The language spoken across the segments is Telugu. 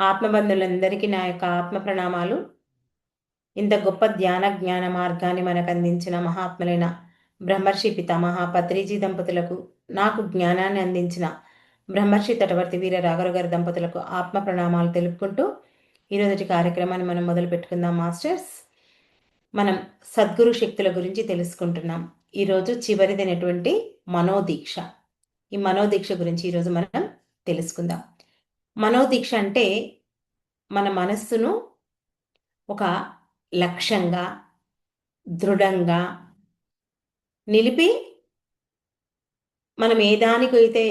ఆత్మబంధులందరికీ నా యొక్క ఆత్మ ప్రణామాలు. ఇంత గొప్ప ధ్యాన జ్ఞాన మార్గాన్ని మనకు అందించిన మహాత్ములైన బ్రహ్మర్షి పితామహ పత్రిజీ దంపతులకు నాకు జ్ఞానాన్ని అందించిన బ్రహ్మర్షి తటవర్తి వీర రాఘరు గారి దంపతులకు ఆత్మ ప్రణామాలు తెలుపుకుంటూ ఈరోజు కార్యక్రమాన్ని మనం మొదలు పెట్టుకుందాం మాస్టర్స్. మనం సద్గురు శక్తుల గురించి తెలుసుకుంటున్నాం. ఈరోజు చివరిదైనటువంటి మనోదీక్ష. ఈ మనోదీక్ష గురించి ఈరోజు మనం తెలుసుకుందాం. మనోదీక్ష అంటే మన మనస్సును ఒక లక్ష్యంగా దృఢంగా నిలిపి మనం ఏ దానికైతే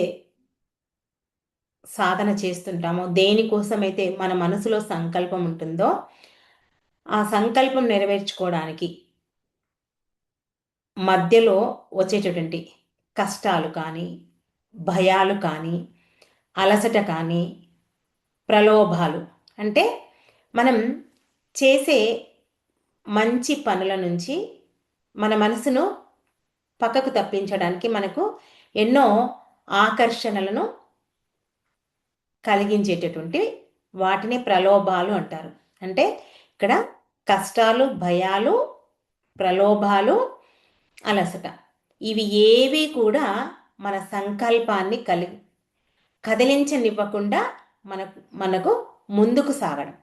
సాధన చేస్తుంటామో దేనికోసమైతే మన మనసులో సంకల్పం ఉంటుందో ఆ సంకల్పం నెరవేర్చుకోవడానికి మధ్యలో వచ్చేటటువంటి కష్టాలు కానీ భయాలు కానీ అలసట కానీ ప్రలోభాలు. అంటే మనం చేసే మంచి పనుల నుంచి మన మనసును పక్కకు తప్పించడానికి మనకు ఎన్నో ఆకర్షణలను కలిగించేటటువంటి వాటిని ప్రలోభాలు అంటారు. అంటే ఇక్కడ కష్టాలు భయాలు ప్రలోభాలు అలసట. ఇవి ఏవి కూడా మన సంకల్పాన్ని కలి కదిలించనివ్వకుండా మనకు మనకు ముందుకు సాగడం.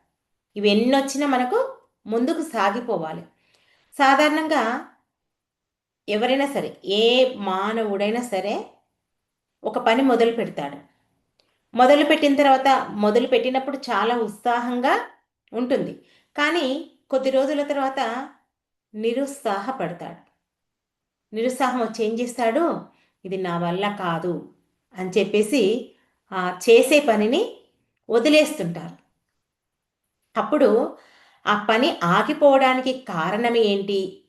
ఇవి ఎన్నొచ్చినా మనకు ముందుకు సాగిపోవాలి. సాధారణంగా ఎవరైనా సరే ఏ మానవుడైనా సరే ఒక పని మొదలు పెడతాడు. మొదలు పెట్టిన తర్వాత మొదలు పెట్టినప్పుడు చాలా ఉత్సాహంగా ఉంటుంది. కానీ కొద్ది రోజుల తర్వాత నిరుత్సాహపడతాడు. నిరుత్సాహం వచ్చి ఏం చేస్తాడు? ఇది నా వల్ల కాదు అని చెప్పేసి చేసే పనిని వదిలేస్తుంటారు. అప్పుడు ఆ పని ఆగిపోవడానికి కారణం ఏంటి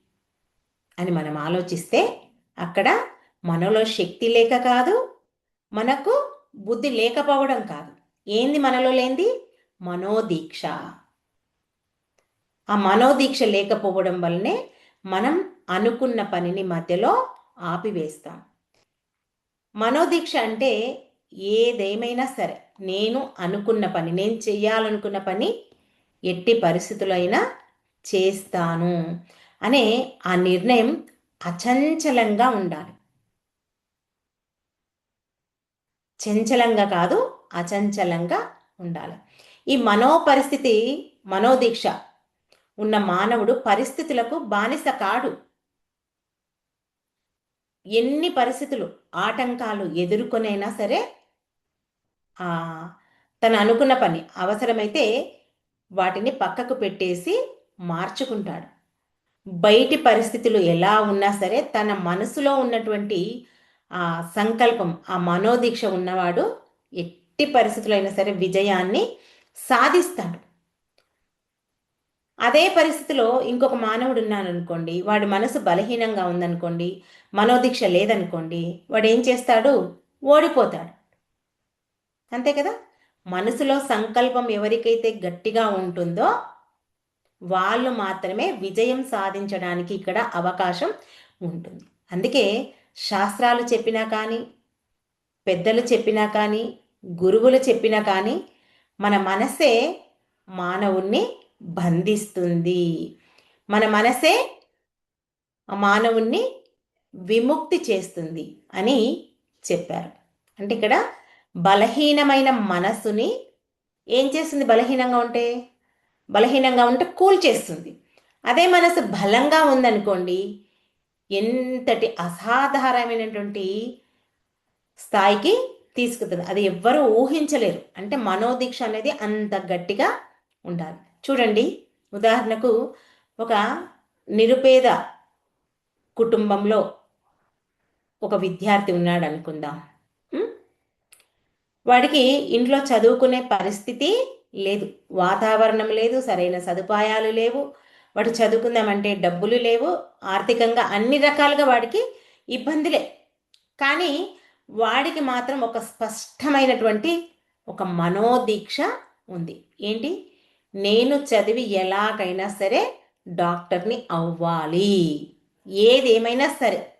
అని మనం ఆలోచిస్తే అక్కడ మనలో శక్తి లేక కాదు మనకు బుద్ధి లేకపోవడం కాదు. ఏంది మనలో లేనిది? మనోదీక్ష. ఆ మనోదీక్ష లేకపోవడం వల్లనే మనం అనుకున్న పనిని మధ్యలో ఆపివేస్తాం. మనోదీక్ష అంటే ఏదేమైనా సరే నేను అనుకున్న పని నేను చేయాలనుకున్న పని ఎట్టి పరిస్థితులైనా చేస్తాను అనే ఆ నిర్ణయం అచంచలంగా ఉండాలి. చంచలంగా కాదు అచంచలంగా ఉండాలి. ఈ మనో పరిస్థితి మనోదీక్ష ఉన్న మానవుడు పరిస్థితులకు బానిస కాడు. ఎన్ని పరిస్థితులు ఆటంకాలు ఎదుర్కొనైనా సరే తను అనుకున్న పని. అవసరమైతే వాటిని పక్కకు పెట్టేసి మార్చుకుంటాడు. బయటి పరిస్థితులు ఎలా ఉన్నా సరే తన మనసులో ఉన్నటువంటి ఆ సంకల్పం ఆ మనోదీక్ష ఉన్నవాడు ఎట్టి పరిస్థితులైనా సరే విజయాన్ని సాధిస్తాడు. అదే పరిస్థితిలో ఇంకొక మానవుడు ఉన్నాను అనుకోండి వాడి మనసు బలహీనంగా ఉందనుకోండి మనోదీక్ష లేదనుకోండి వాడు ఏం చేస్తాడు? ఓడిపోతాడు. అంతే కదా? మనసులో సంకల్పం ఎవరికైతే గట్టిగా ఉంటుందో వాళ్ళు మాత్రమే విజయం సాధించడానికి ఇక్కడ అవకాశం ఉంటుంది. అందుకే శాస్త్రాలు చెప్పినా కానీ పెద్దలు చెప్పినా కానీ గురువులు చెప్పినా కానీ మన మనసే మానవుణ్ణి బంధిస్తుంది. మన మనసే మానవుణ్ణి విముక్తి చేస్తుంది అని చెప్పారు. అంటే ఇక్కడ బలహీనమైన మనస్సుని ఏం చేస్తుంది? బలహీనంగా ఉంటే? బలహీనంగా ఉంటే కూల్ చేస్తుంది. అదే మనసు బలంగా ఉందనుకోండి ఎంతటి అసాధారణమైనటువంటి స్థాయికి తీసుకుతుంది అది ఎవ్వరూ ఊహించలేరు. అంటే మనోదీక్ష అనేది అంత గట్టిగా ఉండాలి. చూడండి ఉదాహరణకు ఒక నిరుపేద కుటుంబంలో ఒక విద్యార్థి ఉన్నాడు అనుకుందాం వాడికి ఇంట్లో చదువుకునే పరిస్థితి లేదు. వాతావరణం లేదు సరైన సదుపాయాలు లేవు. వాడు చదువుకుందామంటే డబ్బులు లేవు. ఆర్థికంగా అన్ని రకాలుగా వాడికి ఇబ్బందులే. కానీ వాడికి మాత్రం ఒక స్పష్టమైనటువంటి ఒక మనోదీక్ష ఉంది. ఏంటి? నేను చదివి ఎలాగైనా సరే డాక్టర్ని అవ్వాలి. ఏదేమైనా సరే.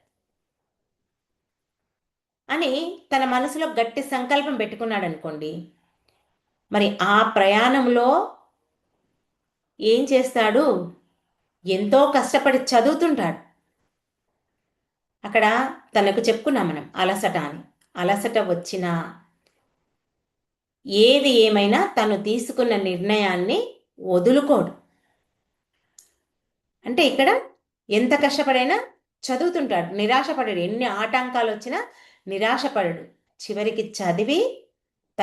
అని తన మనసులో గట్టి సంకల్పం పెట్టుకున్నాడు అనుకోండి మరి ఆ ప్రయాణంలో ఏం చేస్తాడు? ఎంతో కష్టపడి చదువుతుంటాడు. అక్కడ తనకు చెప్పుకున్నాం మనం అలసట అని. అలసట వచ్చిన ఏది ఏమైనా తను తీసుకున్న నిర్ణయాన్ని వదులుకోడు. అంటే ఇక్కడ ఎంత కష్టపడైనా చదువుతుంటాడు నిరాశపడడు. ఎన్ని ఆటంకాలు వచ్చినా నిరాశపడడు. చివరికి చదివి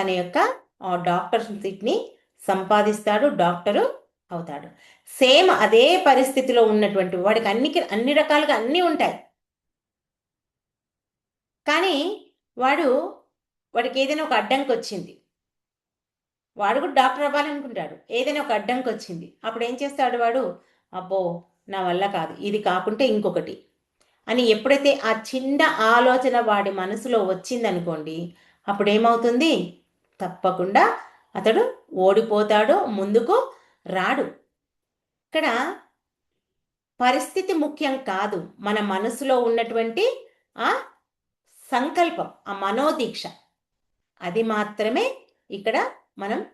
తన యొక్క డాక్టర్ సీట్ని సంపాదిస్తాడు డాక్టరు అవుతాడు. సేమ్ అదే పరిస్థితిలో ఉన్నటువంటి వాడికి అన్ని అన్ని రకాలుగా అన్నీ ఉంటాయి. కానీ వాడు వాడికి ఏదైనా ఒక అడ్డంకి వచ్చింది. వాడు కూడా డాక్టర్ అవ్వాలనుకుంటాడు. ఏదైనా ఒక అడ్డంకి వచ్చింది. అప్పుడు ఏం చేస్తాడు వాడు? అబ్బో నా వల్ల కాదు. ఇది కాకుంటే ఇంకొకటి. అని ఎప్పుడైతే ఆ చిన్న ఆలోచన వాడి మనసులో వచ్చిందనుకోండి అప్పుడు ఏమవుతుంది తప్పకుండా అతడు ఓడిపోతాడు ముందుకు రాడు. ఇక్కడ పరిస్థితి ముఖ్యం కాదు. మన మనసులో ఉన్నటువంటి ఆ సంకల్పం ఆ మనోదీక్ష. అది మాత్రమే ఇక్కడ మనం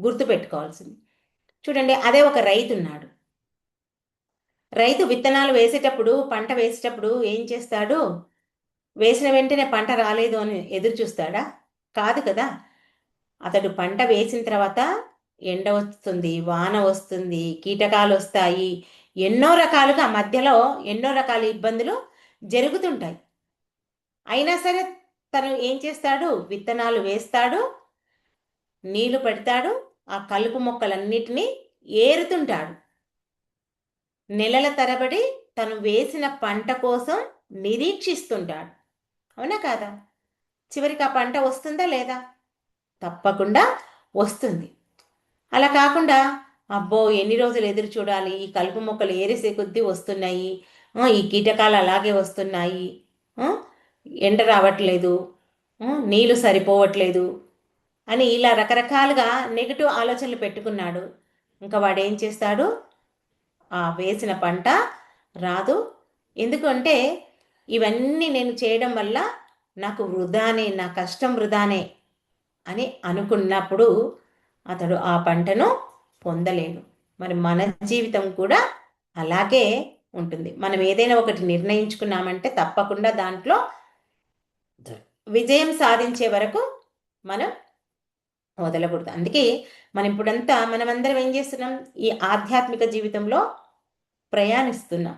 గుర్తుపెట్టుకోవాల్సింది. చూడండి అదే ఒక రైతు ఉన్నాడు. రైతు విత్తనాలు వేసేటప్పుడు పంట వేసేటప్పుడు ఏం చేస్తాడు? వేసిన వెంటనే పంట రాలేదు అని ఎదురు చూస్తాడా? కాదు కదా. అతడు పంట వేసిన తర్వాత ఎండ వస్తుంది వాన వస్తుంది కీటకాలు వస్తాయి ఎన్నో రకాలుగా మధ్యలో ఎన్నో రకాల ఇబ్బందులు జరుగుతుంటాయి. అయినా సరే తను ఏం చేస్తాడు? విత్తనాలు వేస్తాడు నీళ్ళు పెడతాడు ఆ కలుపు మొక్కలన్నిటినీ ఏరుతుంటాడు. నెలల తరబడి తను వేసిన పంట కోసం నిరీక్షిస్తుంటాడు. అవునా కాదా? చివరికి ఆ పంట వస్తుందా లేదా? తప్పకుండా వస్తుంది. అలా కాకుండా అబ్బో ఎన్ని రోజులు ఎదురు చూడాలి? ఈ కలుపు మొక్కలు ఏరేసే కొద్దీ వస్తున్నాయి. ఈ కీటకాలు అలాగే వస్తున్నాయి. ఎండ రావట్లేదు. నీళ్ళు సరిపోవట్లేదు అని ఇలా రకరకాలుగా నెగిటివ్ ఆలోచనలు పెట్టుకున్నాడు. ఇంకా వాడు ఏం చేస్తాడు? వేసిన పంట రాదు. ఎందుకంటే ఇవన్నీ నేను చేయడం వల్ల నాకు వృధానే నా కష్టం వృధానే అని అనుకున్నప్పుడు అతడు ఆ పంటను పొందలేడు. మరి మన జీవితం కూడా అలాగే ఉంటుంది. మనం ఏదైనా ఒకటి నిర్ణయించుకున్నామంటే తప్పకుండా దాంట్లో విజయం సాధించే వరకు మనం వదలకూడదు. అందుకే మనం ఇప్పుడంతా మనమందరం ఏం చేస్తున్నాం? ఈ ఆధ్యాత్మిక జీవితంలో ప్రయాణిస్తున్నాం.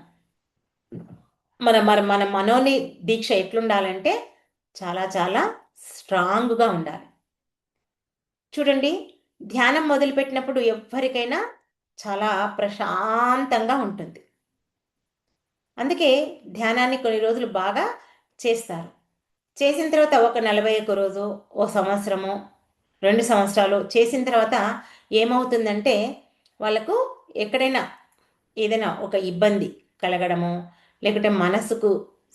మన మన మన మనోని దీక్ష ఎట్లుండాలంటే చాలా చాలా స్ట్రాంగ్గా ఉండాలి. చూడండి ధ్యానం మొదలుపెట్టినప్పుడు ఎవరికైనా చాలా ప్రశాంతంగా ఉంటుంది. అందుకే ధ్యానాన్ని కొన్ని రోజులు బాగా చేస్తారు. చేసిన తర్వాత ఒక నలభై ఒక్క రోజు ఓ సంవత్సరము రెండు సంవత్సరాలు చేసిన తర్వాత ఏమవుతుందంటే వాళ్ళకు ఎక్కడైనా ఏదైనా ఒక ఇబ్బంది కలగడము లేకుంటే మనసుకు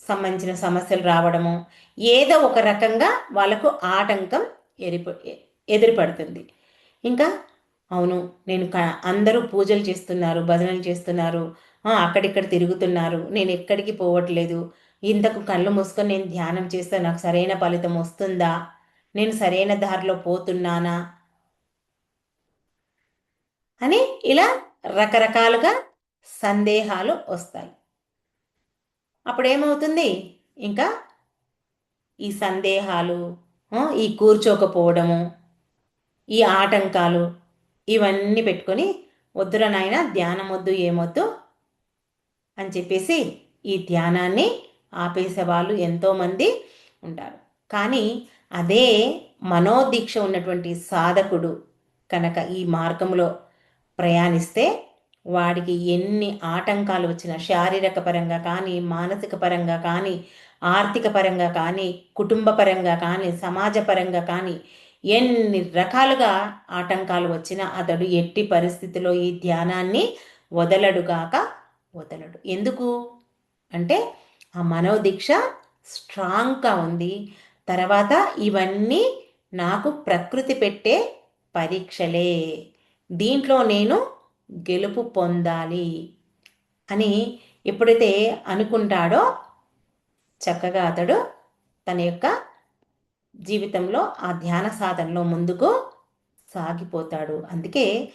సంబంధించిన సమస్యలు రావడము ఏదో ఒక రకంగా వాళ్ళకు ఆటంకం ఎరిప ఎదురుపడుతుంది. ఇంకా అవును నేను అందరూ పూజలు చేస్తున్నారు భజనలు చేస్తున్నారు అక్కడిక్కడ తిరుగుతున్నారు నేను ఎక్కడికి పోవట్లేదు ఇంతకు కళ్ళు మూసుకొని నేను ధ్యానం చేస్తే నాకు సరైన ఫలితం వస్తుందా? నేను సరైన దారిలో పోతున్నానా? అని ఇలా రకరకాలుగా సందేహాలు వస్తాయి. అప్పుడేమవుతుంది? ఇంకా ఈ సందేహాలు ఈ కూర్చోకపోవడము ఈ ఆటంకాలు ఇవన్నీ పెట్టుకొని వద్దుర నాయన ధ్యానం వద్దు ఏమొద్దు అని చెప్పేసి ఈ ధ్యానాన్ని ఆపేసే వాళ్ళు ఎంతోమంది ఉంటారు. కానీ అదే మనోదీక్ష ఉన్నటువంటి సాధకుడు కనుక ఈ మార్గంలో ప్రయాణిస్తే వాడికి ఎన్ని ఆటంకాలు వచ్చినా శారీరక పరంగా కానీ మానసిక పరంగా కానీ ఆర్థిక పరంగా కానీ కుటుంబ పరంగా కానీ సమాజ పరంగా కానీ ఎన్ని రకాలుగా ఆటంకాలు వచ్చినా అతడు ఎట్టి పరిస్థితిలో ఈ ధ్యానాన్ని వదలడుగాక వదలడు. ఎందుకు? అంటే ఆ మనోదీక్ష స్ట్రాంగ్గా ఉంది. తర్వాత ఇవన్నీ నాకు ప్రకృతి పెట్టే పరీక్షలే. దీంట్లో నేను గెలుపు పొందాలి అని ఎప్పుడైతే అనుకుంటాడో చక్కగా అతడు తన యొక్క జీవితంలో ఆ ధ్యాన సాధనలో ముందుకు సాగిపోతాడు. అందుకే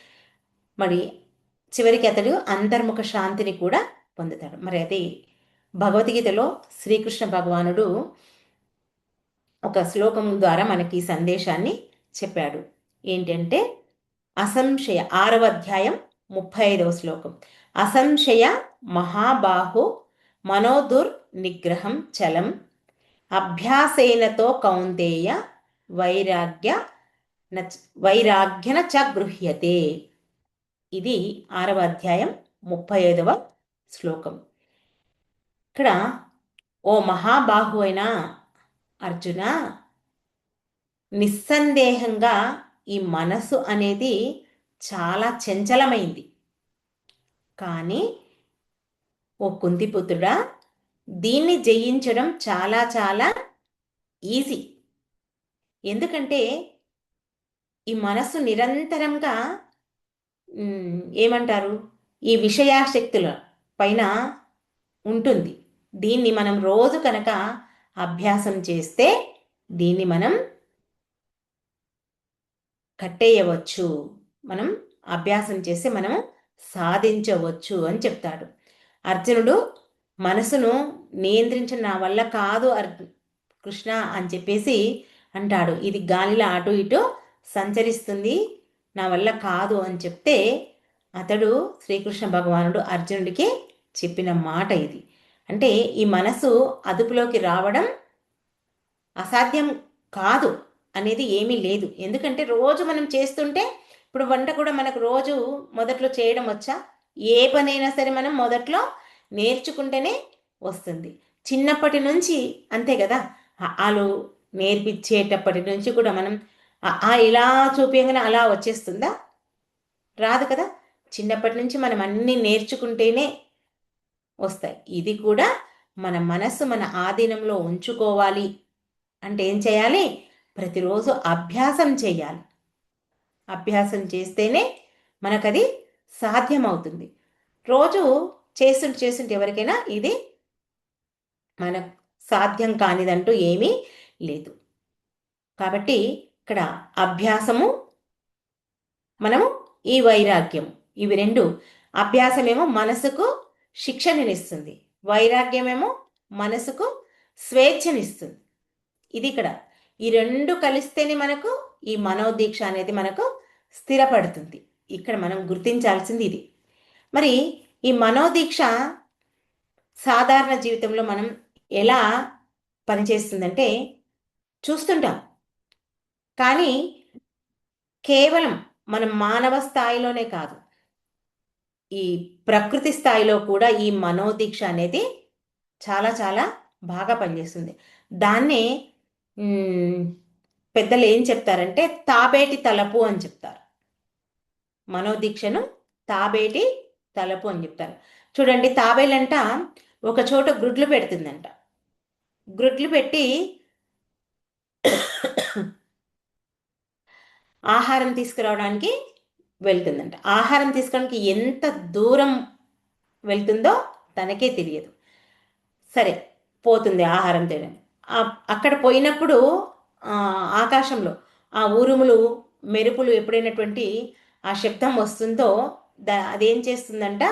మరి చివరికి అతడు అంతర్ముఖ శాంతిని కూడా పొందుతాడు. మరి అది భగవద్గీతలో శ్రీకృష్ణ భగవానుడు ఒక శ్లోకం ద్వారా మనకి సందేశాన్ని చెప్పాడు. ఏంటంటే అసంశయ ఆరవ అధ్యాయం ముప్పై ఐదవ శ్లోకం. అసంశయ మహాబాహు మనోదుర్ నిగ్రహం చలం. అభ్యాసేనతో కౌందేయ వైరాగ్య వైరాగ్యన చ గృహ్యతే. ఇది ఆరవ అధ్యాయం ముప్పై ఐదవ శ్లోకం. ఇక్కడ ఓ మహాబాహు అయిన అర్జున నిస్సందేహంగా ఈ మనసు అనేది చాలా చంచలమైంది. కానీ ఓ కుంతిపుత్రుడా దీన్ని జయించడం చాలా చాలా ఈజీ. ఎందుకంటే ఈ మనసు నిరంతరంగా ఏమంటారు? ఈ విషయాశక్తుల పైన ఉంటుంది. దీన్ని మనం రోజు కనుక అభ్యాసం చేస్తే దీన్ని మనం కట్టేయవచ్చు. మనం అభ్యాసం చేసి మనం సాధించవచ్చు అని చెప్తాడు. అర్జునుడు మనసును నియంత్రించిన నా వల్ల కాదు అర్ కృష్ణ అని చెప్పేసి అంటాడు. ఇది గాలిలో అటు ఇటు సంచరిస్తుంది నా వల్ల కాదు అని చెప్తే అతడు శ్రీకృష్ణ భగవానుడు అర్జునుడికి చెప్పిన మాట ఇది. అంటే ఈ మనసు అదుపులోకి రావడం అసాధ్యం కాదు అనేది ఏమీ లేదు. ఎందుకంటే రోజు మనం చేస్తుంటే ఇప్పుడు వంట కూడా మనకు రోజు మొదట్లో చేయడం వచ్చా? ఏ పనైనా సరే మనం మొదట్లో నేర్చుకుంటేనే వస్తుంది. చిన్నప్పటి నుంచి అంతే కదా? ఆలు నేర్పించేటప్పటి నుంచి కూడా మనం ఇలా చూపించగానే అలా వచ్చేస్తుందా? రాదు కదా? చిన్నప్పటి నుంచి మనం అన్నీ నేర్చుకుంటేనే వస్తాయి. ఇది కూడా మన మనస్సు మన ఆధీనంలో ఉంచుకోవాలి. అంటే ఏం చేయాలి? ప్రతిరోజు అభ్యాసం చేయాలి. అభ్యాసం చేస్తేనే మనకది సాధ్యమవుతుంది. రోజు చేస్తుంటే చేస్తుంటే ఎవరికైనా ఇది మన సాధ్యం కానిదంటూ ఏమీ లేదు. కాబట్టి ఇక్కడ అభ్యాసము మనము ఈ వైరాగ్యం ఇవి రెండు అభ్యాసమేమో మనసుకు శిక్షణనిస్తుంది. వైరాగ్యమేమో మనసుకు స్వేచ్ఛనిస్తుంది. ఇది ఇక్కడ. ఈ రెండు కలిస్తేనే మనకు ఈ మనోదీక్ష అనేది మనకు స్థిరపడుతుంది. ఇక్కడ మనం గుర్తించాల్సింది ఇది. మరి ఈ మనోదీక్ష సాధారణ జీవితంలో మనం ఎలా పనిచేస్తుందంటే చూస్తుంటాం. కానీ కేవలం మనం మానవ స్థాయిలోనే కాదు ఈ ప్రకృతి స్థాయిలో కూడా ఈ మనోదీక్ష అనేది చాలా చాలా బాగా పనిచేస్తుంది. దాన్నే పెద్దలు ఏం చెప్తారంటే తాబేటి తలపు అని చెప్తారు. మనోదీక్షను తాబేటి తలపు అని చెప్తారు. చూడండి తాబేలంట ఒక చోట గ్రుడ్లు పెడుతుందంట. గ్రుడ్లు పెట్టి ఆహారం తీసుకురావడానికి వెళ్తుందంట. ఆహారం తీసుకోవడానికి ఎంత దూరం వెళ్తుందో తనకే తెలియదు. సరే పోతుంది ఆహారం తేడానికి అక్కడ పోయినప్పుడు ఆకాశంలో ఆ ఊరుములు మెరుపులు ఎప్పుడైనటువంటి ఆ శబ్దం వస్తుందో దా అదేం చేస్తుందంట?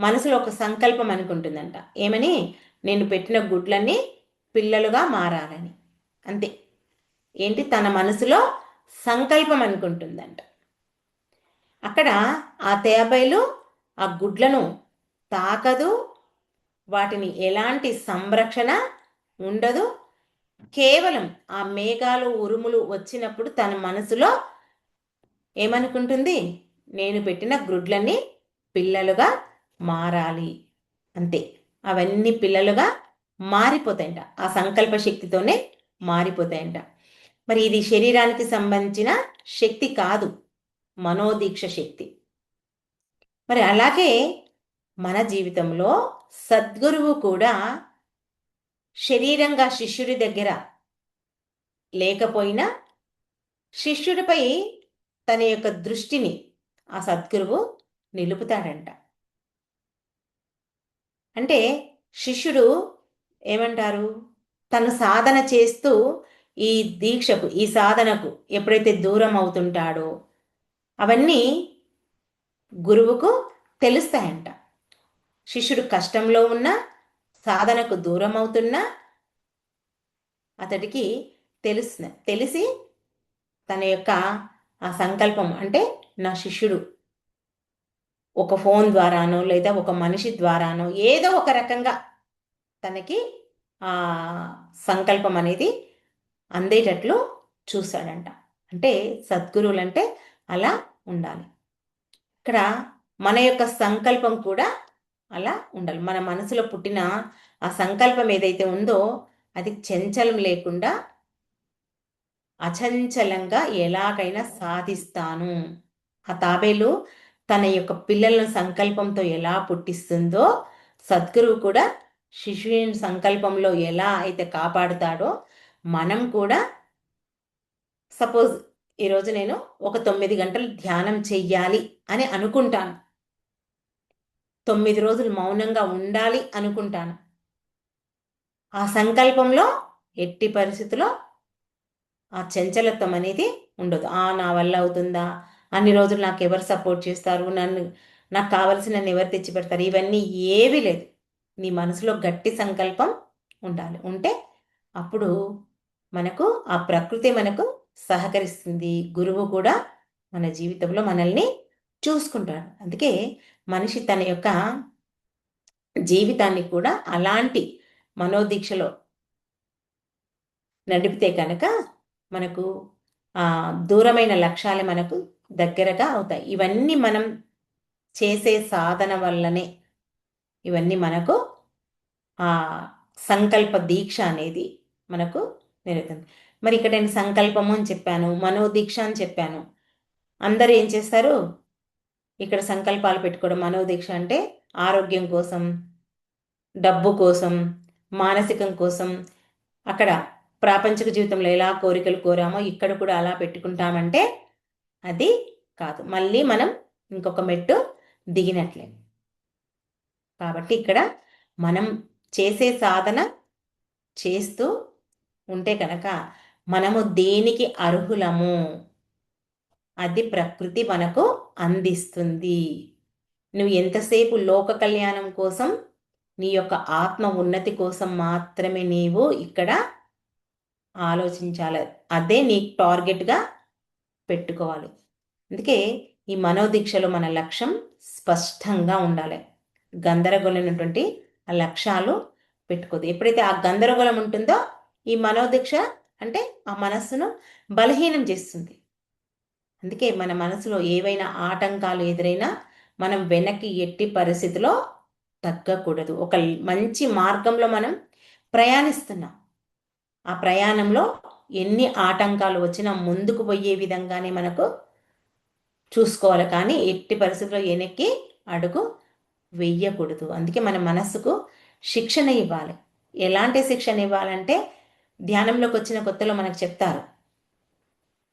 మనసులో ఒక సంకల్పం అనుకుంటుందంట. ఏమని? నేను పెట్టిన గుడ్లన్నీ పిల్లలుగా మారాలని. అంతే. ఏంటి? తన మనసులో సంకల్పం అనుకుంటుందంట. అక్కడ ఆ తేబైలు ఆ గుడ్లను తాకదు. వాటిని ఎలాంటి సంరక్షణ ఉండదు. కేవలం ఆ మేఘాలు ఉరుములు వచ్చినప్పుడు తన మనసులో ఏమనుకుంటుంది? నేను పెట్టిన గ్రుడ్లన్నీ పిల్లలుగా మారాలి. అంతే. అవన్నీ పిల్లలుగా మారిపోతాయంట. ఆ సంకల్ప శక్తితోనే మారిపోతాయంట. మరి ఇది శరీరానికి సంబంధించిన శక్తి కాదు. మనోదీక్ష శక్తి. మరి అలాగే మన జీవితంలో సద్గురువు కూడా శరీరంగా శిష్యుడి దగ్గర లేకపోయినా శిష్యుడిపై తన యొక్క దృష్టిని ఆ సద్గురువు నిలుపుతాడంట. అంటే శిష్యుడు ఏమంటారు? తను సాధన చేస్తూ ఈ దీక్షకు ఈ సాధనకు ఎప్పుడైతే దూరం అవుతుంటాడో అవన్నీ గురువుకు తెలుస్తాయంట. శిష్యుడు కష్టంలో ఉన్నా సాధనకు దూరం అవుతున్నా అతడికి తెలుసు తెలిసి తన యొక్క ఆ సంకల్పం అంటే నా శిష్యుడు ఒక ఫోన్ ద్వారానో లేదా ఒక మనిషి ద్వారానో ఏదో ఒక రకంగా తనకి ఆ సంకల్పం అనేది అందేటట్లు చూశాడంట అంటే సద్గురువులు అంటే అలా ఉండాలి. ఇక్కడ మన యొక్క సంకల్పం కూడా అలా ఉండాలి. మన మనసులో పుట్టిన ఆ సంకల్పం ఏదైతే ఉందో అది చెంచలం లేకుండా అచంచలంగా ఎలాగైనా సాధిస్తాను. ఆ తాబేలు తన యొక్క పిల్లలను సంకల్పంతో ఎలా పుట్టిస్తుందో సద్గురువు కూడా శిశువుని సంకల్పంలో ఎలా అయితే కాపాడుతాడో మనం కూడా సపోజ్ ఈరోజు నేను ఒక తొమ్మిది గంటలు ధ్యానం చెయ్యాలి అని అనుకుంటాను. తొమ్మిది రోజులు మౌనంగా ఉండాలి అనుకుంటాను. ఆ సంకల్పంలో ఎట్టి పరిస్థితిలో ఆ చంచలత్వం అనేది ఉండదు. ఆ నా వల్ల అవుతుందా? అన్ని రోజులు నాకు ఎవరు సపోర్ట్ చేస్తారు? నన్ను నాకు కావలసిన నన్ను ఎవరు తెచ్చి పెడతారు? ఇవన్నీ ఏవి లేదు. నీ మనసులో గట్టి సంకల్పం ఉండాలి. ఉంటే అప్పుడు మనకు ఆ ప్రకృతి మనకు సహకరిస్తుంది. గురువు కూడా మన జీవితంలో మనల్ని చూసుకుంటాడు. అందుకే మనిషి తన యొక్క జీవితాన్ని కూడా అలాంటి మనోదీక్షలో నడిపితే కనుక మనకు దూరమైన లక్ష్యాలు మనకు దగ్గరగా అవుతాయి. ఇవన్నీ మనం చేసే సాధన వల్లనే ఇవన్నీ మనకు ఆ సంకల్ప దీక్ష అనేది మనకు నెరుగుతుంది మరి ఇక్కడ నేను సంకల్పము అని చెప్పాను మనోదీక్ష అని చెప్పాను. అందరు ఏం చేస్తారు? ఇక్కడ సంకల్పాలు పెట్టుకోవడం మనోదీక్ష అంటే ఆరోగ్యం కోసం డబ్బు కోసం మానసికం కోసం అక్కడ ప్రాపంచిక జీవితంలో ఎలా కోరికలు కోరామో ఇక్కడ కూడా అలా పెట్టుకుంటామంటే అది కాదు. మళ్ళీ మనం ఇంకొక మెట్టు దిగినట్లే. కాబట్టి ఇక్కడ మనం చేసే సాధన చేస్తూ ఉంటే కనుక మనము దేనికి అర్హులము? అది ప్రకృతి మనకు అందిస్తుంది. నువ్వు ఎంతసేపు లోక కళ్యాణం కోసం నీ యొక్క ఆత్మ ఉన్నతి కోసం మాత్రమే నీవు ఇక్కడ ఆలోచించాలి. అదే నీ టార్గెట్గా పెట్టుకోవాలి. అందుకే ఈ మనోదీక్షలో మన లక్ష్యం స్పష్టంగా ఉండాలి. గందరగోళమైనటువంటి ఆ లక్ష్యాలు పెట్టుకోదు ఎప్పుడైతే ఆ గందరగోళం ఉంటుందో ఈ మనోదీక్ష అంటే ఆ మనస్సును బలహీనం చేస్తుంది. అందుకే మన మనసులో ఏవైనా ఆటంకాలు ఎదురైనా మనం వెనక్కి ఎట్టి పరిస్థితిలో తగ్గకూడదు. ఒక మంచి మార్గంలో మనం ప్రయాణిస్తున్నాం. ఆ ప్రయాణంలో ఎన్ని ఆటంకాలు వచ్చినా ముందుకు పోయే విధంగానే మనకు చూసుకోవాలి. కానీ ఎట్టి పరిస్థితుల్లో వెనక్కి అడుగు వెయ్యకూడదు అందుకే మన మనస్సుకు శిక్షణ ఇవ్వాలి. ఎలాంటి శిక్షణ ఇవ్వాలంటే ధ్యానంలోకి వచ్చిన కొత్తలో మనకు చెప్తారు.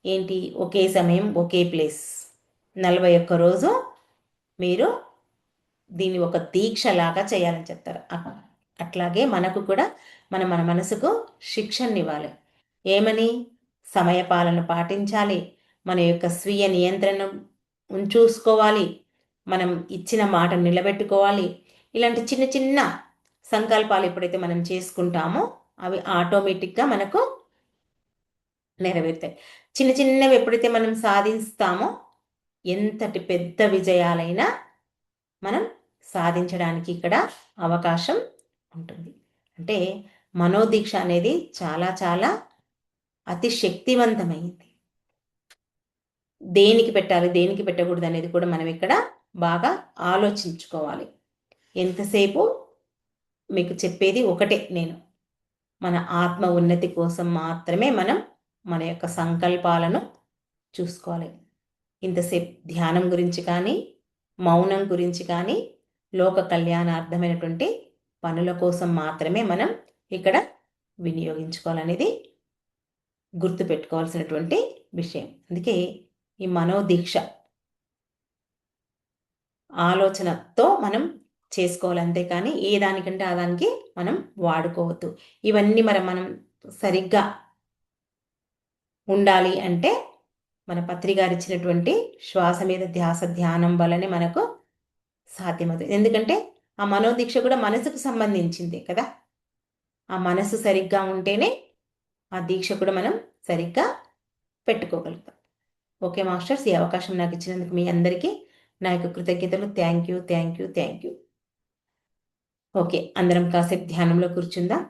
ఏంటి? ఒకే సమయం ఒకే ప్లేస్. నలభై ఒక్క రోజు మీరు దీన్ని ఒక దీక్షలాగా చేయాలని చెప్తారు. అట్లాగే మనకు కూడా మన మన మనసుకు శిక్షణనివ్వాలి. ఏమని? సమయపాలన పాటించాలి. మన యొక్క స్వీయ నియంత్రణ చూసుకోవాలి మనం ఇచ్చిన మాట నిలబెట్టుకోవాలి. ఇలాంటి చిన్న చిన్న సంకల్పాలు ఎప్పుడైతే మనం చేసుకుంటామో అవి ఆటోమేటిక్గా మనకు నెరవేరుతాయి. చిన్న చిన్నవి ఎప్పుడైతే మనం సాధిస్తామో ఎంతటి పెద్ద విజయాలైనా మనం సాధించడానికి ఇక్కడ అవకాశం ఉంటుంది. అంటే మనోదీక్ష అనేది చాలా చాలా అతి శక్తివంతమైంది. దేనికి పెట్టాలి దేనికి పెట్టకూడదు అనేది కూడా మనం ఇక్కడ బాగా ఆలోచించుకోవాలి. ఎంతసేపు మీకు చెప్పేది ఒకటే నేను. మన ఆత్మ ఉన్నతి కోసం మాత్రమే మనం మన యొక్క సంకల్పాలను చూసుకోవాలి. ఇంతసేపు ధ్యానం గురించి కానీ మౌనం గురించి కానీ లోక కళ్యాణార్థమైనటువంటి పనుల కోసం మాత్రమే మనం ఇక్కడ వినియోగించుకోవాలనేది గుర్తుపెట్టుకోవాల్సినటువంటి విషయం. అందుకే ఈ మనోదీక్ష ఆలోచనతో మనం చేసుకోవాలి అంతేకాని ఏ దానికంటే ఆ దానికి మనం వాడుకోవద్దు. ఇవన్నీ మరి మనం సరిగ్గా ఉండాలి అంటే మన పత్రికారు ఇచ్చినటువంటి శ్వాస మీద ధ్యాస ధ్యానం వల్లనే మనకు సాధ్యమవుతుంది. ఎందుకంటే ఆ మనోదీక్ష కూడా మనసుకు సంబంధించిందే కదా? ఆ మనసు సరిగ్గా ఉంటేనే ఆ దీక్ష కూడా మనం సరిగ్గా పెట్టుకోగలుగుతాం. ఓకే మాస్టర్స్ ఈ అవకాశం నాకు ఇచ్చినందుకు మీ అందరికీ నా యొక్క కృతజ్ఞతలు. Thank you thank you thank you. Okay అందరం కాసేపు ధ్యానంలో కూర్చుందాం.